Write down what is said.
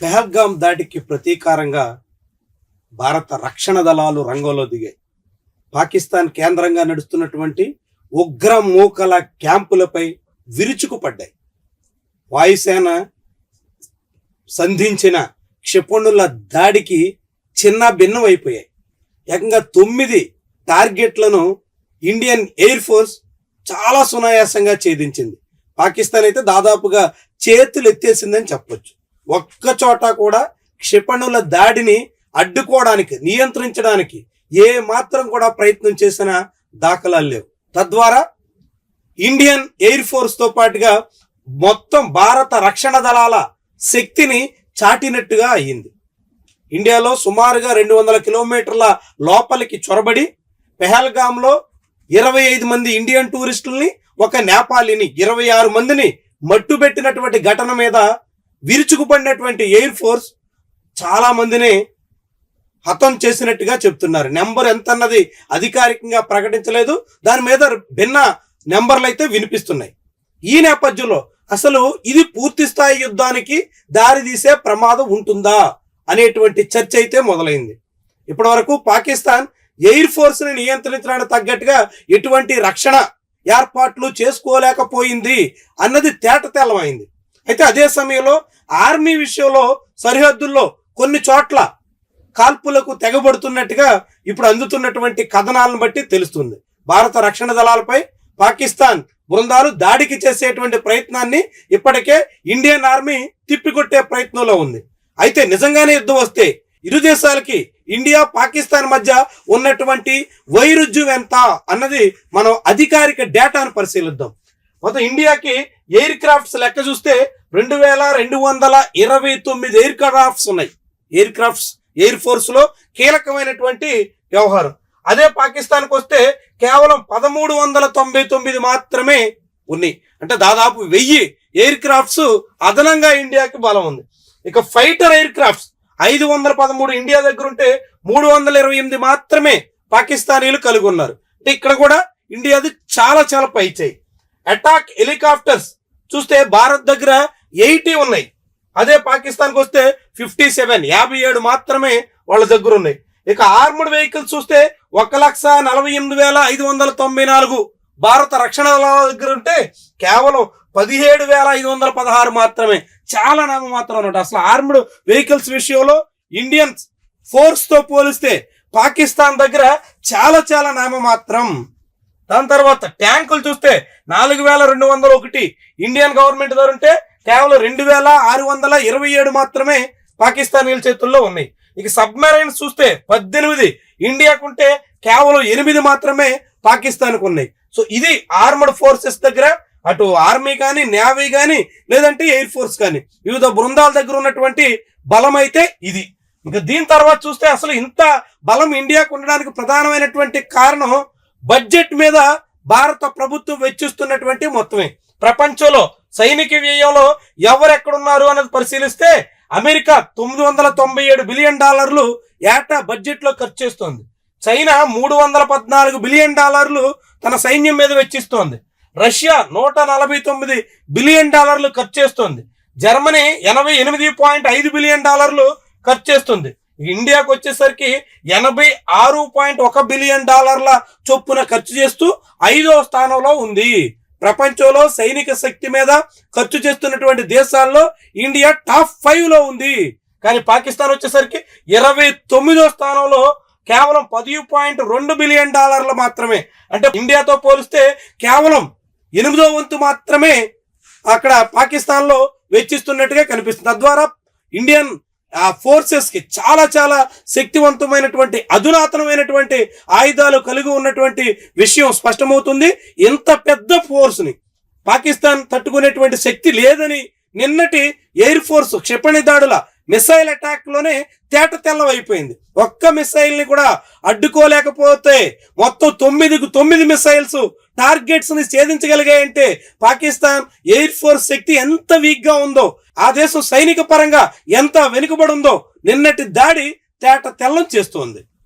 పెహల్గాం దాడికి ప్రతీకారంగా భారత రక్షణ దళాలు రంగంలో దిగాయి. పాకిస్తాన్ కేంద్రంగా నడుస్తున్నటువంటి ఉగ్ర మూకల క్యాంపులపై విరుచుకుపడ్డాయి. వాయుసేన సంధించిన క్షిపణుల దాడికి చిన్న భిన్నం అయిపోయాయి ఏకంగా తొమ్మిది టార్గెట్లను ఇండియన్ ఎయిర్ ఫోర్స్ చాలా సునాయాసంగా ఛేదించింది. పాకిస్తాన్ అయితే దాదాపుగా చేతులు ఎత్తేసిందని చెప్పొచ్చు. ఒక్క చోట కూడా క్షిపణుల దాడిని అడ్డుకోవడానికి నియంత్రించడానికి ఏ మాత్రం కూడా ప్రయత్నం చేసిన దాఖలాలు లేవు. తద్వారా ఇండియన్ ఎయిర్ ఫోర్స్తో పాటుగా మొత్తం భారత రక్షణ దళాల శక్తిని చాటినట్టుగా అయ్యింది. ఇండియాలో సుమారుగా రెండు వందల కిలోమీటర్ల లోపలికి చొరబడి పెహల్గాంలో ఇరవై ఐదు మంది ఇండియన్ టూరిస్టుల్ని ఒక నేపాలిని ఇరవై ఆరు మందిని మట్టుబెట్టినటువంటి ఘటన మీద విరుచుకుపడినటువంటి ఎయిర్ ఫోర్స్ చాలా మందిని హతం చేసినట్టుగా చెప్తున్నారు. నెంబర్ ఎంత అన్నది అధికారికంగా ప్రకటించలేదు. దాని మీద భిన్న నెంబర్లు అయితే వినిపిస్తున్నాయి. ఈ నేపథ్యంలో అసలు ఇది పూర్తి స్థాయి యుద్ధానికి దారితీసే ప్రమాదం ఉంటుందా అనేటువంటి చర్చ అయితే మొదలైంది. ఇప్పటి వరకు పాకిస్తాన్ ఎయిర్ ఫోర్స్ని నియంత్రించడానికి తగ్గట్టుగా ఎటువంటి రక్షణ ఏర్పాట్లు చేసుకోలేకపోయింది అన్నది తేట తెల్లమైంది. అయితే అదే సమయంలో ఆర్మీ విషయంలో సరిహద్దుల్లో కొన్ని చోట్ల కాల్పులకు తెగబడుతున్నట్టుగా ఇప్పుడు అందుతున్నటువంటి కథనాలను బట్టి తెలుస్తుంది. భారత రక్షణ దళాలపై పాకిస్తాన్ బృందాలు దాడికి చేసేటువంటి ప్రయత్నాన్ని ఇప్పటికే ఇండియన్ ఆర్మీ తిప్పికొట్టే ప్రయత్నంలో ఉంది. అయితే నిజంగానే యుద్ధం వస్తే ఇరు దేశాలకి ఇండియా పాకిస్తాన్ మధ్య ఉన్నటువంటి వైరుధ్యం ఎంత అన్నది మనం అధికారిక డేటాను పరిశీలిద్దాం. మొత్తం ఇండియాకి ఎయిర్ క్రాఫ్ట్స్ లెక్క చూస్తే రెండు వేల రెండు వందల ఇరవై తొమ్మిది ఎయిర్ క్రాఫ్ట్స్ ఉన్నాయి. ఎయిర్ క్రాఫ్ట్స్ ఎయిర్ ఫోర్స్లో కీలకమైనటువంటి వ్యవహారం. అదే పాకిస్తాన్కి వస్తే కేవలం పదమూడు వందల తొంభై తొమ్మిది మాత్రమే ఉన్నాయి. అంటే దాదాపు వెయ్యి ఎయిర్ క్రాఫ్ట్స్ అదనంగా ఇండియాకి బలం ఉంది. ఇక ఫైటర్ ఎయిర్ క్రాఫ్ట్స్ ఐదు వందల పదమూడు ఇండియా దగ్గర ఉంటే మూడు వందల ఇరవై ఎనిమిది మాత్రమే పాకిస్తానీలు కలిగి ఉన్నారు అంటే ఇక్కడ కూడా ఇండియాది చాలా చాలా పైచాయి. అటాక్ హెలికాప్టర్స్ చూస్తే భారత్ దగ్గర ఎయిటీ ఉన్నాయి. అదే పాకిస్తాన్కి వస్తే ఫిఫ్టీ సెవెన్ యాభై ఏడు మాత్రమే వాళ్ళ దగ్గర ఉన్నాయి. ఇక ఆర్మడ్ వెహికల్స్ చూస్తే ఒక లక్ష నలభై ఎనిమిది వేల ఐదు వందల తొంభై నాలుగు భారత రక్షణ దళాల దగ్గర ఉంటే కేవలం పదిహేడు వేల ఐదు వందల పదహారు మాత్రమే. చాలా నామ మాత్రం అన్నమాట. అసలు ఆర్మ్డ్ వెహికల్స్ విషయంలో ఇండియన్ ఫోర్స్తో పోలిస్తే పాకిస్తాన్ దగ్గర చాలా చాలా నామ మాత్రం. దాని తర్వాత ట్యాంకులు చూస్తే నాలుగు వేల రెండు వందల ఒకటి ఇండియన్ గవర్నమెంట్ ద్వారా ఉంటే కేవలం రెండు వేల ఆరు వందల ఇరవై ఏడు మాత్రమే పాకిస్తానీల చేతుల్లో ఉన్నాయి. ఇక సబ్మెరైన్స్ చూస్తే పద్దెనిమిది ఇండియాకుంటే కేవలం ఎనిమిది మాత్రమే పాకిస్తాన్కు ఉన్నాయి. సో ఇది ఆర్మడ్ ఫోర్సెస్ దగ్గర అటు ఆర్మీ కానీ నేవీ కానీ లేదంటే ఎయిర్ ఫోర్స్ కానీ వివిధ బృందాల దగ్గర ఉన్నటువంటి బలం అయితే ఇది. ఇంకా దీని తర్వాత చూస్తే అసలు ఇంత బలం ఇండియాకు ఉండడానికి ప్రధానమైనటువంటి కారణం బడ్జెట్ మీద భారత ప్రభుత్వం వెచ్చిస్తున్నటువంటి మొత్తమే. ప్రపంచంలో సైనిక వ్యయంలో ఎవరెక్కడున్నారు అన్నది పరిశీలిస్తే అమెరికా తొమ్మిది వందల తొంభై ఏడు బిలియన్ డాలర్లు ఏటా బడ్జెట్లో ఖర్చు చేస్తోంది. చైనా మూడు వందల పద్నాలుగు బిలియన్ డాలర్లు తన సైన్యం మీద వెచ్చిస్తోంది. రష్యా నూట నలభై తొమ్మిది బిలియన్ డాలర్లు ఖర్చు చేస్తోంది. జర్మనీ ఎనభై ఎనిమిది పాయింట్ ఐదు బిలియన్ డాలర్లు ఖర్చు చేస్తుంది. ఇండియాకు వచ్చేసరికి ఎనభై ఆరు పాయింట్ ఒక బిలియన్ డాలర్ల చొప్పున ఖర్చు చేస్తూ ఐదో స్థానంలో ఉంది. ప్రపంచంలో సైనిక శక్తి మీద ఖర్చు చేస్తున్నటువంటి దేశాల్లో ఇండియా టాప్ ఫైవ్లో ఉంది. కానీ పాకిస్తాన్ వచ్చేసరికి ఇరవై తొమ్మిదో స్థానంలో కేవలం పది పాయింట్ రెండు బిలియన్ డాలర్లు మాత్రమే. అంటే ఇండియాతో పోలిస్తే కేవలం ఎనిమిదో వంతు మాత్రమే అక్కడ పాకిస్తాన్లో వెచ్చిస్తున్నట్టుగా కనిపిస్తుంది. తద్వారా ఇండియన్ ఆ ఫోర్సెస్కి చాలా చాలా శక్తివంతమైనటువంటి అధునాతనమైనటువంటి ఆయుధాలు కలిగి ఉన్నటువంటి విషయం స్పష్టమవుతుంది. ఇంత పెద్ద ఫోర్స్ని పాకిస్తాన్ తట్టుకునేటువంటి శక్తి లేదని నిన్నటి ఎయిర్ ఫోర్స్ క్షిపణి దాడుల మిసైల్ అటాక్లోనే తేట తెల్లవైపోయింది. ఒక్క మిసైల్ని కూడా అడ్డుకోలేకపోతే మొత్తం తొమ్మిది తొమ్మిది మిసైల్స్ టార్గెట్స్ని ఛేదించగలిగాయంటే పాకిస్తాన్ ఎయిర్ ఫోర్స్ శక్తి ఎంత వీక్గా ఉందో ఆ దేశం సైనిక పరంగా ఎంత వెనుకబడి ఉందో నిన్నటి దాడి తేట తెల్లం చేస్తోంది.